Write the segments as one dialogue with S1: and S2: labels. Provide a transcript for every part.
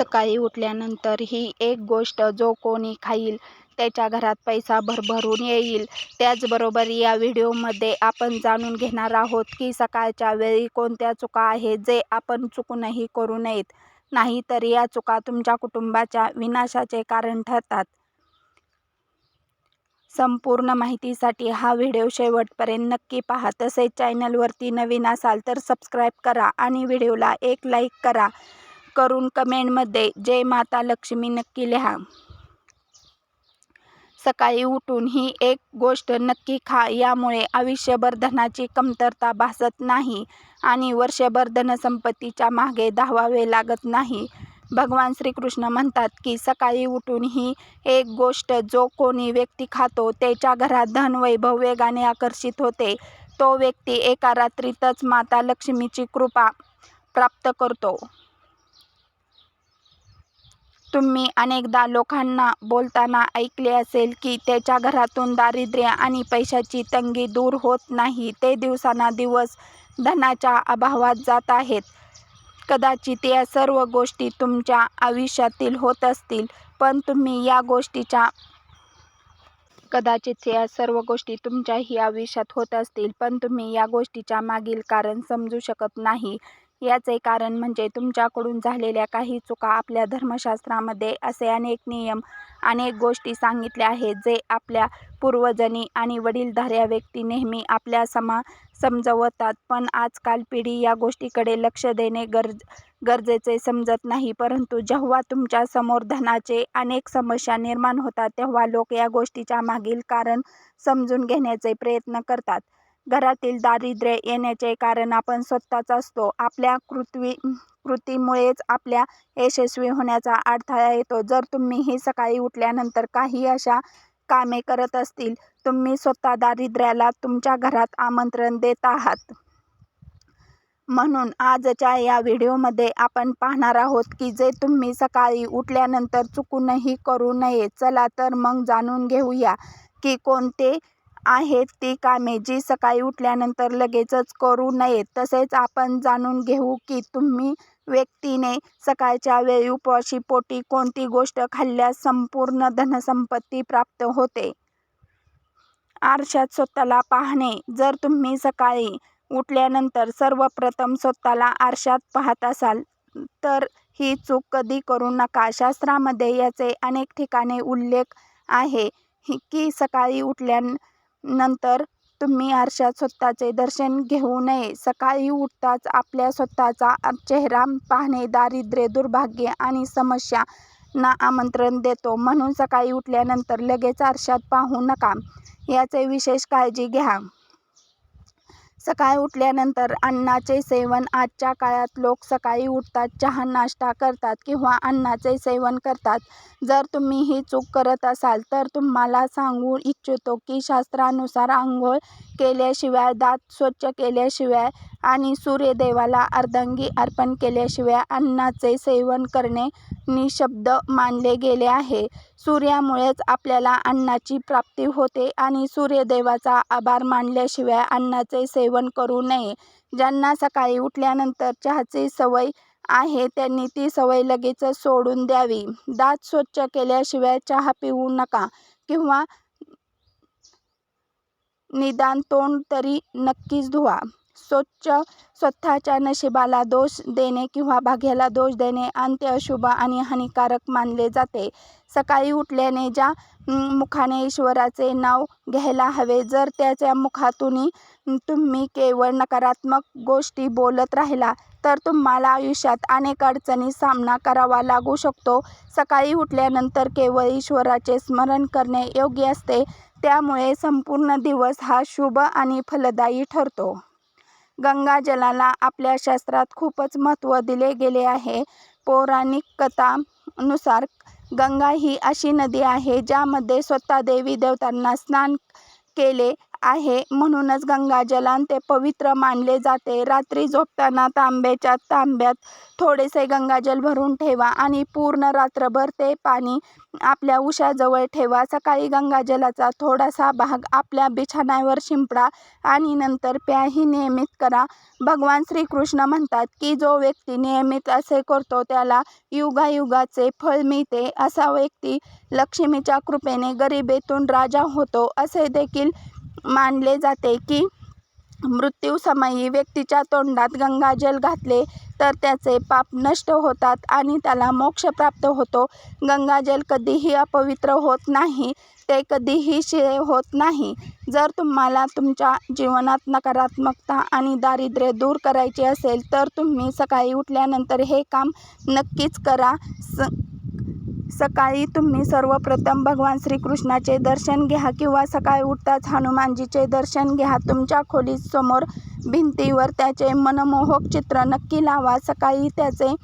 S1: सकाळी उठल्यानंतर ही एक गोष्ट जो कोणी खाईल त्याच्या घरात पैसा भरभरून येईल. त्याचबरोबर या व्हिडिओमध्ये आपण जाणून घेणार आहोत की सकाळच्या वेळी कोणत्या चुका आहेत जे आपण चुकूनही करू नयेत, नाहीतर या चुका तुमच्या कुटुंबाच्या विनाशाचे कारण ठरतात. संपूर्ण माहितीसाठी हा व्हिडिओ शेवटपर्यंत नक्की पहा. तसेच चॅनलवरती नवीन असाल तर सबस्क्राईब करा आणि व्हिडिओला एक लाईक करा. करून कमेंटमध्ये जय माता लक्ष्मी नक्की लिहा. सकाळी उठून ही एक गोष्ट नक्की खा. यामुळे आयुष्यभर धनाची कमतरता भासत नाही आणि वर्षभर धनसंपत्तीच्या मागे धावावे लागत नाही. भगवान श्रीकृष्ण म्हणतात की सकाळी उठून ही एक गोष्ट जो कोणी व्यक्ती खातो त्याच्या घरात धन वैभव वेगाने आकर्षित होते. तो व्यक्ती एका रात्रीतच माता लक्ष्मीची कृपा प्राप्त करतो. तुम्ही अनेकदा लोकांना बोलताना ऐकले असेल की त्याच्या घरातून दारिद्र्य आणि पैशाची तंगी दूर होत नाही. ते दिवसानुदिवस धनाच्या अभावात जात आहेत. कदाचित या सर्व गोष्टी तुमच्या आयुष्यातील होत असतील, पण तुम्ही या गोष्टीच्या कदाचित या सर्व गोष्टी तुमच्याही आयुष्यात होत असतील, पण तुम्ही या गोष्टीच्या मागील कारण समजू शकत नाही. याचे कारण म्हणजे तुमच्याकडून झालेल्या काही चुका. आपल्या धर्मशास्त्रामध्ये असे अनेक नियम, अनेक गोष्टी सांगितल्या आहेत जे आपल्या पूर्वजनी आणि वडीलधाऱ्या व्यक्ती नेहमी आपल्या समा समजवतात. पण आजकाल पिढी या गोष्टीकडे लक्ष देणे गरज गरजेचे समजत नाही. परंतु जेव्हा तुमच्यासमोर धनाचे अनेक समस्या निर्माण होतात तेव्हा लोक या गोष्टीच्या मागील कारण समजून घेण्याचे प्रयत्न करतात. घरातील दारिद्र्य येण्याचे कारण आपण स्वतःच असतो. आपल्या कृतीमुळेच आपल्या यशस्वी होण्याचा अडथळा येतो. जर तुम्हीही सकाळी उठल्यानंतर काही अशा कामे करत असतील, तुम्ही स्वतः दारिद्र्याला तुमच्या घरात आमंत्रण देत आहात. म्हणून आजच्या या व्हिडिओमध्ये आपण पाहणार आहोत की जे तुम्ही सकाळी उठल्यानंतर चुकूनही करू नये. चला तर मग जाणून घेऊया की कोणते आहेत ती कामे जी सकाळी उठल्यानंतर लगेचच करू नयेत. तसेच आपण जाणून घेऊ की तुम्ही व्यक्तीने सकाळच्या वेळी उपवाशी पोटी कोणती गोष्ट खाल्ल्यास संपूर्ण धनसंपत्ती प्राप्त होते. आरशात स्वतःला पाहणे जर तुम्ही सकाळी उठल्यानंतर सर्वप्रथम स्वतःला आरशात पाहत असाल तर ही चूक कधी करू नका. शास्त्रामध्ये याचे अनेक ठिकाणी उल्लेख आहे की सकाळी नंतर तुम्ही आरशात स्वतःचे दर्शन घेऊ नये. सकाळी उठताच आपल्या स्वतःचा चेहरा पाहणे दारिद्र्य, दुर्भाग्य आणि समस्यांना आमंत्रण देतो म्हणून सकाळी उठल्यानंतर लगेच आरशात पाहू नका, याचे विशेष काळजी घ्या. सकाळी उठल्यानंतर अन्नाचे सेवन आजच्या काळात लोक सकाळी उठतात चहा नाश्ता करतात किंवा अन्नाचे सेवन करतात. जर तुम्ही ही चूक करत असाल तर तुम्हाला सांगू इच्छितो की शास्त्रानुसार आंघोळ केल्याशिवाय, दात स्वच्छ केल्याशिवाय आणि सूर्यदेवाला अर्धांगी अर्पण केल्याशिवाय अन्नाचे सेवन करणे निशब्द मानले गेले आहे. सूर्यामुळेच आपल्याला अन्नाची प्राप्ती होते आणि सूर्यदेवाचा आभार मानल्याशिवाय अन्नाचे सेवन करू नये. ज्यांना सकाळी उठल्यानंतर चहाची सवय आहे त्यांनी ती सवय लगेच सोडून द्यावी. दात स्वच्छ केल्याशिवाय चहा पिऊ नका किंवा निदान तोंड तरी नक्कीच धुवा. स्वच्छ स्वतःच्या नशिबाला दोष देणे किंवा भाग्याला दोष देणे अंत्य अशुभ आणि हानिकारक मानले जाते. सकाळी उठल्याने ज्या मुखाने ईश्वराचे नाव घ्यायला हवे, जर त्याच्या मुखातून तुम्ही केवळ नकारात्मक गोष्टी बोलत राहिला तर तुम्हाला आयुष्यात अनेक अडचणी सामना करावा लागू शकतो. सकाळी उठल्यानंतर केवळ ईश्वराचे स्मरण करणे योग्य असते. त्यामुळे संपूर्ण दिवस हा शुभ आणि फलदायी ठरतो. गंगाजलाला आपल्या शास्त्रात खूपच महत्त्व दिले गेले आहे. पौराणिक कथानुसार गंगा ही अशी नदी आहे ज्यामध्ये स्वतः देवी देवतांना स्नान केले आहे. म्हणूनच गंगाजलान ते पवित्र मानले जाते. रात्री झोपताना तांब्याच्या तांब्यात थोडेसे गंगाजल भरून ठेवा आणि पूर्ण रात्रभर ते पाणी आपल्या उशाजवळ ठेवा. सकाळी गंगाजलाचा थोडासा भाग आपल्या बिछाण्यावर शिंपडा आणि नंतर प्याही नियमित करा. भगवान श्रीकृष्ण म्हणतात की जो व्यक्ती नियमित असे करतो त्याला युगायुगाचे फळ मिळते. असा व्यक्ती लक्ष्मीच्या कृपेने गरिबीतून राजा होतो. असे देखील मानले जाते की मृत्यूसमयी व्यक्तीच्या तोंडात गंगाजल घातले तर त्याचे पाप नष्ट होतात आणि त्याला मोक्ष प्राप्त होतो. गंगाजल कधीही अपवित्र होत नाही ते कधीही शिळे होत नाही. जर तुम्हाला तुमच्या जीवनात नकारात्मकता आणि दारिद्र्य दूर करायचे असेल तर तुम्ही सकाळी उठल्यानंतर हे काम नक्कीच करा. स सकाळी तुम्ही सर्वप्रथम भगवान श्रीकृष्णाचे दर्शन घ्या किंवा सकाळी उठताच हनुमानजीचे दर्शन घ्या. तुमच्या खोलीत समोर भिंतीवर त्याचे मनमोहक चित्र नक्की लावा. सकाळी त्याचे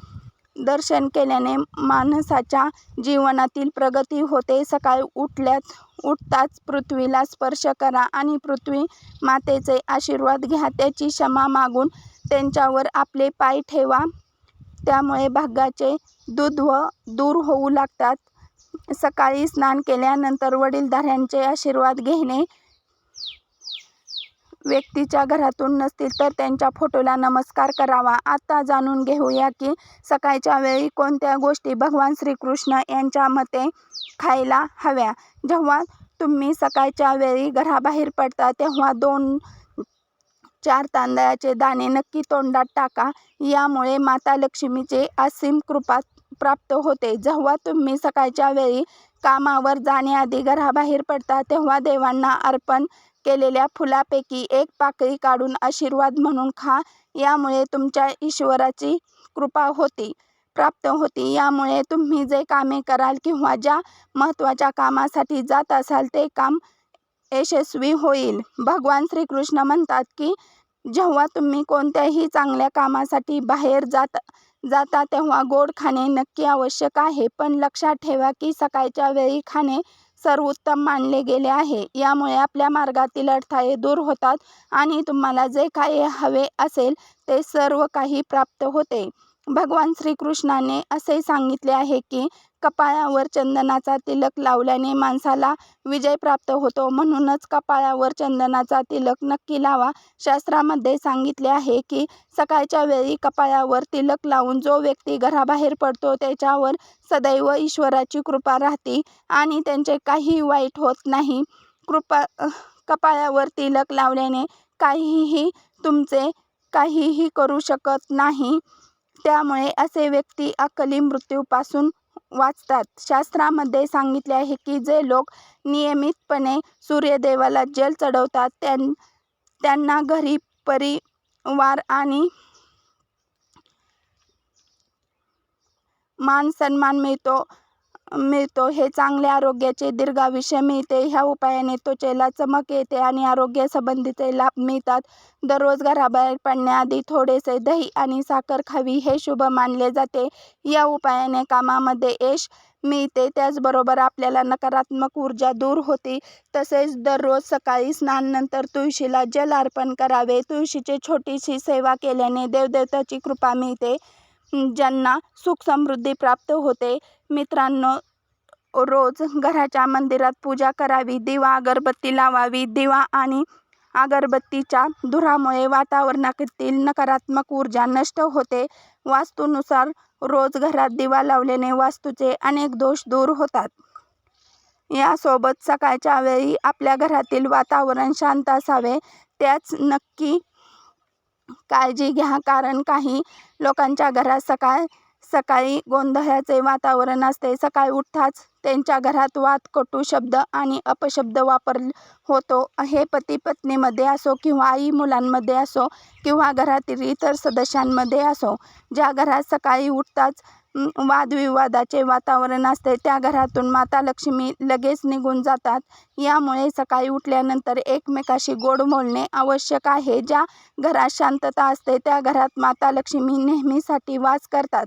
S1: दर्शन केल्याने माणसाच्या जीवनातील प्रगती होते. सकाळी उठल्यात उठताच पृथ्वीला स्पर्श करा आणि पृथ्वी मातेचे आशीर्वाद घ्या. त्याची क्षमा मागून त्यांच्यावर आपले पाय ठेवा. त्यामुळे भागाचे दुर्ध्व दूर होऊ लागतात. सकाळी स्नान केल्यानंतर वडीलधाऱ्यांचे आशीर्वाद घेणे व्यक्तीच्या घरातून नसतील तर त्यांच्या फोटोला नमस्कार करावा. आता जाणून घेऊया की सकाळच्या वेळी कोणत्या गोष्टी भगवान श्रीकृष्ण यांच्या मते खायला हव्या. जेव्हा तुम्ही सकाळच्या वेळी घराबाहेर पडता तेव्हा दोन चार तांदळाचे दाणे नक्की तोंडात टाका. यामुळे माता लक्ष्मीचे असीम कृपा प्राप्त होते. जेव्हा तुम्ही सकाळच्या वेळी कामावर जाण्याआधी घराबाहेर पडता तेव्हा देवांना अर्पण केलेल्या फुलापैकी एक पाकळी काढून आशीर्वाद म्हणून खा. यामुळे तुमच्या ईश्वराची कृपा होती प्राप्त होती. यामुळे तुम्ही जे कामे कराल किंवा ज्या महत्त्वाच्या कामासाठी जात असाल ते काम यशस्वी होईल. भगवान श्रीकृष्ण म्हणतात की जेव्हा तुम्ही कोणत्याही चांगल्या कामासाठी बाहेर जात जाता तेव्हा गोड खाणे नक्की आवश्यक आहे. पण लक्षात ठेवा की सकाळच्या वेळी खाणे सर्वोत्तम मानले गेले आहे. यामुळे आपल्या मार्गातील अडथळे दूर होतात आणि तुम्हाला जे काही हवे असेल ते सर्व काही प्राप्त होते. भगवान श्रीकृष्णाने असे सांगितले आहे की कपाळावर चंदनाचा तिलक लावल्याने माणसाला विजय प्राप्त होतो. म्हणूनच कपाळावर चंदनाचा तिलक नक्की लावा. शास्त्रामध्ये सांगितले आहे की सकाळच्या वेळी कपाळावर तिलक लावून जो व्यक्ती घराबाहेर पडतो त्याच्यावर सदैव ईश्वराची कृपा राहते आणि त्यांचे काही वाईट होत नाही. कृपा कपाळावर तिलक लावल्याने काहीही तुमचे काहीही करू शकत नाही. त्यामुळे असे व्यक्ती अकली मृत्यूपासून वाचतात. शास्त्रामध्ये सांगितले आहे की जे लोक नियमितपणे सूर्यदेवाला जल चढवतात त्यां त्यांना घरी परिवार आणि मान सन्मान मिळतो. मिळतो. हे चांगले आरोग्याचे दीर्घायुष्य मिळते. ह्या उपायाने त्वचेला चमक येते आणि आरोग्यासंबंधीचे लाभ मिळतात. दररोज घराबाहेर पडण्याआधी थोडेसे दही आणि साखर खावी हे शुभ मानले जाते. या उपायाने कामामध्ये यश मिळते. त्याचबरोबर आपल्याला नकारात्मक ऊर्जा दूर होते. तसेच दररोज सकाळी स्नानानंतर तुळशीला जल अर्पण करावे. तुळशीची छोटीशी सेवा केल्याने देवदेवताची कृपा मिळते. ज्यांना सुख समृद्धी प्राप्त होते. मित्रांनो रोज घराच्या मंदिरात पूजा करावी दिवा अगरबत्ती लावावी. दिवा आणि अगरबत्तीच्या धुरामुळे वातावरणातील नकारात्मक ऊर्जा नष्ट होते. वास्तूनुसार रोज घरात दिवा लावल्याने वास्तूचे अनेक दोष दूर होतात. यासोबत सकाळच्या वेळी आपल्या घरातील वातावरण शांत असावे. त्याच नक्की काळजी घ्या कारण काही लोकांच्या घरात सकाळ सकाळी गोंधळाचे वातावरण असते. सकाळी उठताच त्यांच्या घरात वाद कटू शब्द आणि अपशब्द वापर होतो. हे पती पत्नीमध्ये असो किंवा आई मुलांमध्ये असो किंवा घरातील इतर सदस्यांमध्ये असो ज्या घरात सकाळी उठताच वादविवादाचे वातावरण असते. त्या घरातून माता लक्ष्मी लगेच निघून जातात. यामुळे सकाळी उठल्यानंतर एकमेकाशी गोड बोलणे आवश्यक आहे. ज्या घरात शांतता असते त्या घरात माता लक्ष्मी नेहमीसाठी वास करतात.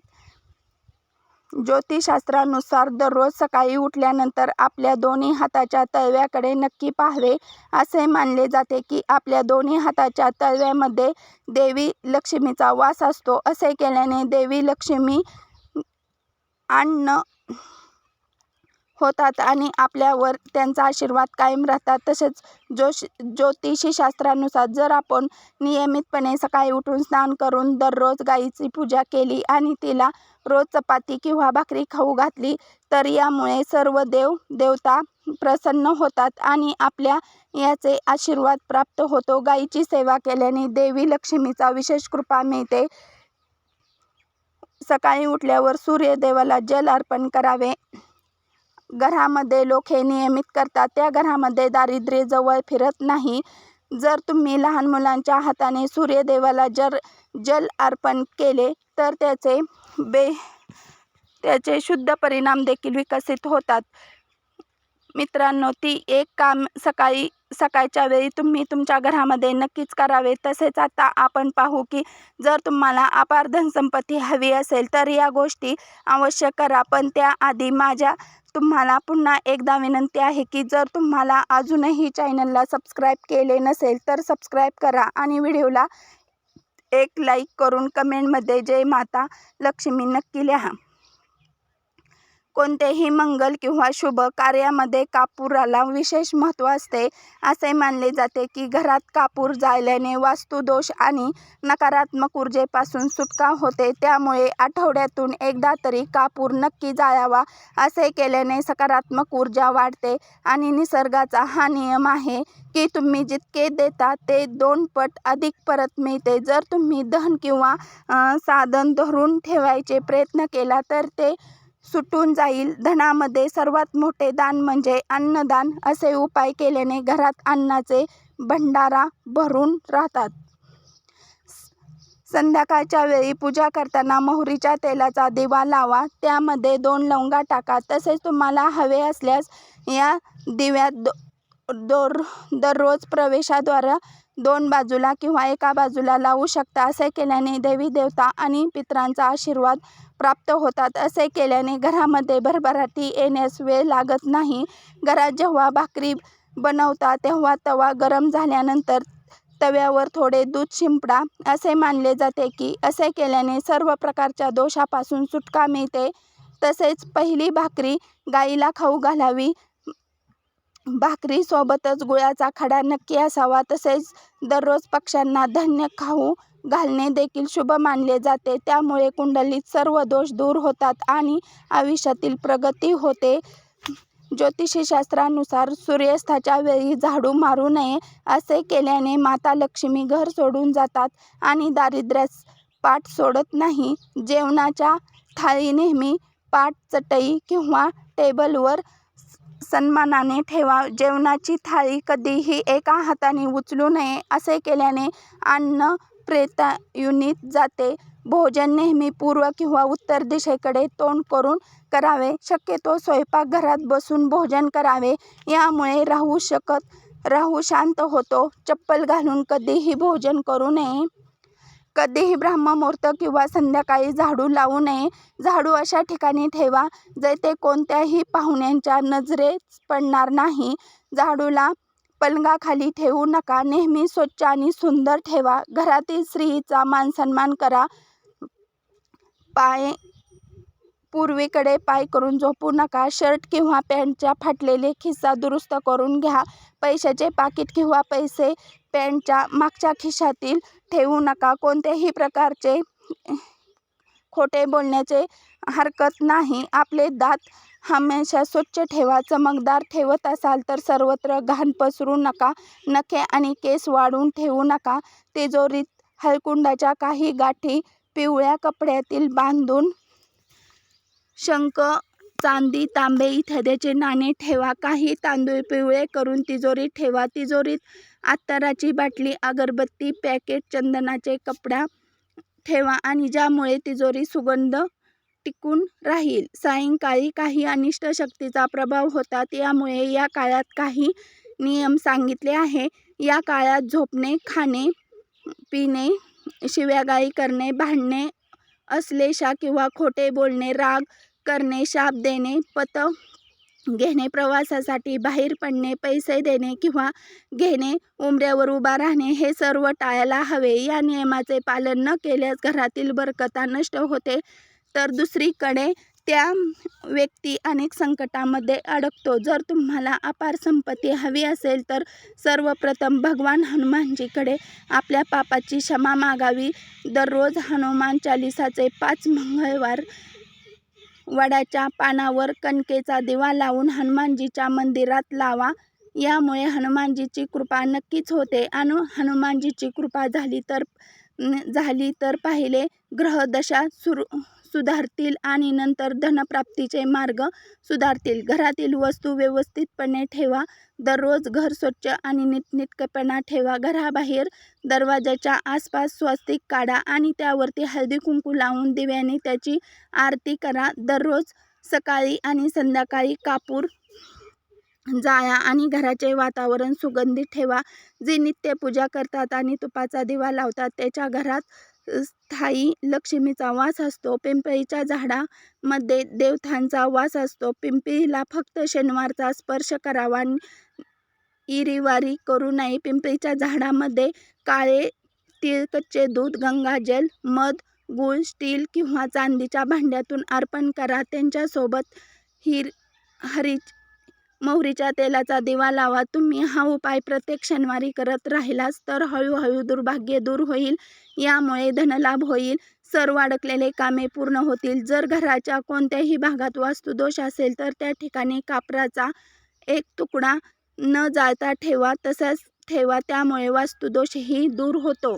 S1: ज्योतिषशास्त्रानुसार दररोज सकाळी उठल्यानंतर आपल्या दोन्ही हाताच्या तळव्याकडे नक्की पाहावे. असे मानले जाते की आपल्या दोन्ही हाताच्या तळव्यामध्ये देवी लक्ष्मीचा वास असतो. असे केल्याने देवी लक्ष्मी अन्न होतात आणि आपल्यावर त्यांचा आशीर्वाद कायम राहतात. तसेच जोश ज्योतिषशास्त्रानुसार जर आपण नियमितपणे सकाळी उठून स्नान करून दररोज गाईची पूजा केली आणि तिला रोज चपाती किंवा भाकरी खाऊ घातली तर यामुळे सर्व देव देवता प्रसन्न होतात आणि आपल्या याचे आशीर्वाद प्राप्त होतो. गाईची सेवा केल्याने देवी लक्ष्मीचा विशेष कृपा मिळते. सकाळी उठल्यावर सूर्यदेवाला जल अर्पण करावे. घरामध्ये लोक हे नियमित करतात. त्या घरामध्ये दारिद्र्य जवळ फिरत नाही. जर तुम्ही लहान मुलांच्या हाताने सूर्यदेवाला जर जल अर्पण केले तर त्याचे बे त्याचे शुद्ध परिणाम देखील विकसित होतात. मित्रांनो ती एक काम सकाळी सकाळच्या वेळी तुम्ही तुमच्या घरामध्ये नक्कीच करावे. तसेच आता आपण पाहू की जर तुम्हाला अपार धनसंपत्ती हवी असेल तर या गोष्टी अवश्य करा. पण त्याआधी माझ्या तुम्हाला पुन्हा एकदा विनंती आहे की जर तुम्हाला अजूनही चॅनलला सबस्क्राईब केले नसेल तर सबस्क्राईब करा आणि व्हिडिओला एक लाईक करून कमेंटमध्ये जय माता लक्ष्मी नक्की लिहा. कोणतेही मंगल किंवा शुभ कार्यामध्ये कापूराला विशेष महत्त्व असते. असे मानले जाते की घरात कापूर जाळल्याने वास्तुदोष आणि नकारात्मक ऊर्जेपासून सुटका होते. त्यामुळे आठवड्यातून एकदा तरी कापूर नक्की जाळावा असे केल्याने सकारात्मक ऊर्जा वाढते आणि निसर्गाचा हा नियम आहे की तुम्ही जितके देता ते दोन पट अधिक परत मिळते. जर तुम्ही दहन किंवा साधन धरून ठेवायचे प्रयत्न केला तर ते सुटून जाईल. धनामध्ये सर्वात मोठे दान म्हणजे अन्नदान असे उपाय केल्याने घरात अन्नाचे भंडारा भरून राहतात. संध्याकाळच्या वेळी पूजा करताना मोहरीच्या तेलाचा दिवा लावा. त्यामध्ये दोन लवंगा टाका. तसेच तुम्हाला हवे असल्यास या दिव्यात दो दर दररोज प्रवेशाद्वारा दोन बाजूला किंवा एका बाजूला लावू शकता. असे केल्याने देवी देवता आणि पितरांचा आशीर्वाद प्राप्त होतात. असे केल्याने घरामध्ये भरभराटी येण्यास वेळ लागत नाही. घरात जेव्हा भाकरी बनवता तेव्हा तवा गरम झाल्यानंतर तव्यावर थोडे दूध शिंपडा. असे मानले जाते की असे केल्याने सर्व प्रकारच्या दोषापासून सुटका मिळते. तसेच पहिली भाकरी गाईला खाऊ घालावी. भाकरीसोबतच गुळाचा खडा नक्की असावा. तसेच दररोज पक्ष्यांना धान्य खाऊ घालणे देखील शुभ मानले जाते. त्यामुळे कुंडलीत सर्व दोष दूर होतात आणि आयुष्यातील प्रगती होते. ज्योतिषशास्त्रानुसार सूर्यास्ताच्या वेळी झाडू मारू नये असे केल्याने माता लक्ष्मी घर सोडून जातात आणि दारिद्र्यास पाठ सोडत नाही. जेवणाच्या थाळी नेहमी पाट चटई किंवा टेबलवर सन्मानाने ठेवा. जेवणाची थाळी कधीही एका हाताने उचलू नये असे केल्याने अन्न प्रेतायुनीत जाते. भोजन नेहमी पूर्व किंवा उत्तर दिशेकडे तोंड करून करावे. शक्यतो स्वयंपाकघरात बसून भोजन करावे. यामुळे राहू शकत राहू शांत होतो. चप्पल घालून कधीही भोजन करू नये. कधीही ब्रह्ममुहूर्त किंवा संध्याकाळी झाडू लावू नये. झाडू अशा ठिकाणी ठेवा जेथे कोणत्याही पाहुण्यांच्या नजरेच पडणार नाही. झाडूला पलंगाखाली ठेवू नका. नेहमी स्वच्छ आणि सुंदर ठेवा. घरातील स्त्रीचा मानसन्मान करा. पाय पूर्वेकडे पाय करून झोपू नका. शर्ट किंवा पॅन्टच्या फाटलेले खिस्सा दुरुस्त करून घ्या. पैशाचे पाकिट किंवा पैसे पॅन्टच्या मागच्या खिशातील ठेवू नका. कोणत्याही प्रकारचे खोटे बोलण्याचे हरकत नाही. आपले दात हमेशा स्वच्छ ठेवा. चमकदार ठेवत असाल तर सर्वत्र घाण पसरू नका. नखे आणि केस वाढून ठेवू नका. तिजोरीत हलकुंडाच्या काही गाठी पिवळ्या कपड्यातील बांधून शंख चांदी तांबे इत्यादीचे नाणे ठेवा. काही तांदूळ पिवळे करून तिजोरीत ठेवा. तिजोरीत अत्तराची बाटली अगरबत्ती पॅकेट चंदनाचे कपडा ठेवा आणि ज्यामुळे तिजोरी सुगंध टिकून राहील. सायंकाळी काही अनिष्ट शक्तीचा प्रभाव होतात यामुळे या काळात काही नियम सांगितले आहे. या काळात झोपणे खाणे पिणे शिव्यागाई करणे भांडणे अश्लेषा किंवा खोटे बोलणे राग करणे शाप देणे पत घेणे प्रवासासाठी बाहेर पडणे पैसे देणे किंवा घेणे उंबऱ्यावर उभा राहणे हे सर्व टाळायला हवे. या नियमाचे पालन न केल्यास घरातील बरकता नष्ट होते. तर दुसरीकडे त्या व्यक्ती अनेक संकटामध्ये अडकतो. जर तुम्हाला अपार संपत्ती हवी असेल तर सर्वप्रथम भगवान हनुमानजीकडे आपल्या पापाची क्षमा मागावी. दररोज हनुमान चालिसाचे पाच मंगळवार वडाच्या पानावर कणकेचा दिवा लावून हनुमानजीच्या मंदिरात लावा. यामुळे हनुमानजीची कृपा नक्कीच होते. आणि हनुमानजीची कृपा झाली तर झाली तर पाहिले ग्रहदशा सुरू सुधारतील आणि नंतर धनप्राप्तीचे मार्ग सुधारतील. घरातील वस्तू व्यवस्थितपणे ठेवा. दररोज घर स्वच्छ आणि नीटनेटकेपणा ठेवा. घराबाहेर दरवाजाच्या आसपास स्वस्तिक काढा आणि त्यावरती हळदी कुंकू लावून दिव्याने त्याची आरती करा. दररोज सकाळी आणि संध्याकाळी कापूर जाळा आणि घराचे वातावरण सुगंधित ठेवा. जे नित्यपूजा करतात आणि तुपाचा दिवा लावतात त्याच्या घरात स्थायी लक्ष्मीचा वास असतो. पिंपळीच्या झाडामध्ये देवतांचा वास असतो. पिंपळीला फक्त शनिवारचा स्पर्श करावा इरीवारी करू नये. पिंपळीच्या झाडामध्ये काळे तीळ कच्चे दूध गंगाजल मध गूळ स्टील किंवा चांदीच्या भांड्यातून अर्पण करा. त्यांच्यासोबत हिर हरी मोहरीच्या तेलाचा दिवा लावा. तुम्ही हा उपाय प्रत्येक शनिवारी करत राहिलास तर हळूहळू दुर्भाग्य दूर होईल. यामुळे धनलाभ होईल. सर्व अडकलेले कामे पूर्ण होतील. जर घराच्या कोणत्याही भागात वास्तुदोष असेल तर त्या ठिकाणी कापराचा एक तुकडा न जाळता ठेवा. तसाच ठेवा. त्यामुळे वास्तुदोषही दूर होतो.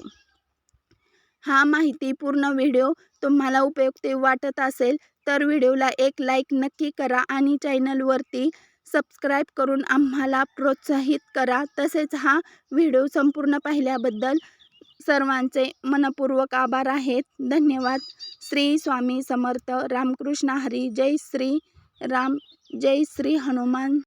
S1: हा माहिती पूर्ण व्हिडिओ तुम्हाला उपयुक्त वाटत असेल तर व्हिडिओला एक लाईक नक्की करा आणि चॅनलवरती सबस्क्राईब करून आम्हाला प्रोत्साहित करा. तसेच हा व्हिडिओ संपूर्ण पाहिल्याबद्दल सर्वांचे मनपूर्वक आभार आहेत. धन्यवाद. श्री स्वामी समर्थ. रामकृष्ण हरी. जय श्री राम. जय श्री हनुमान.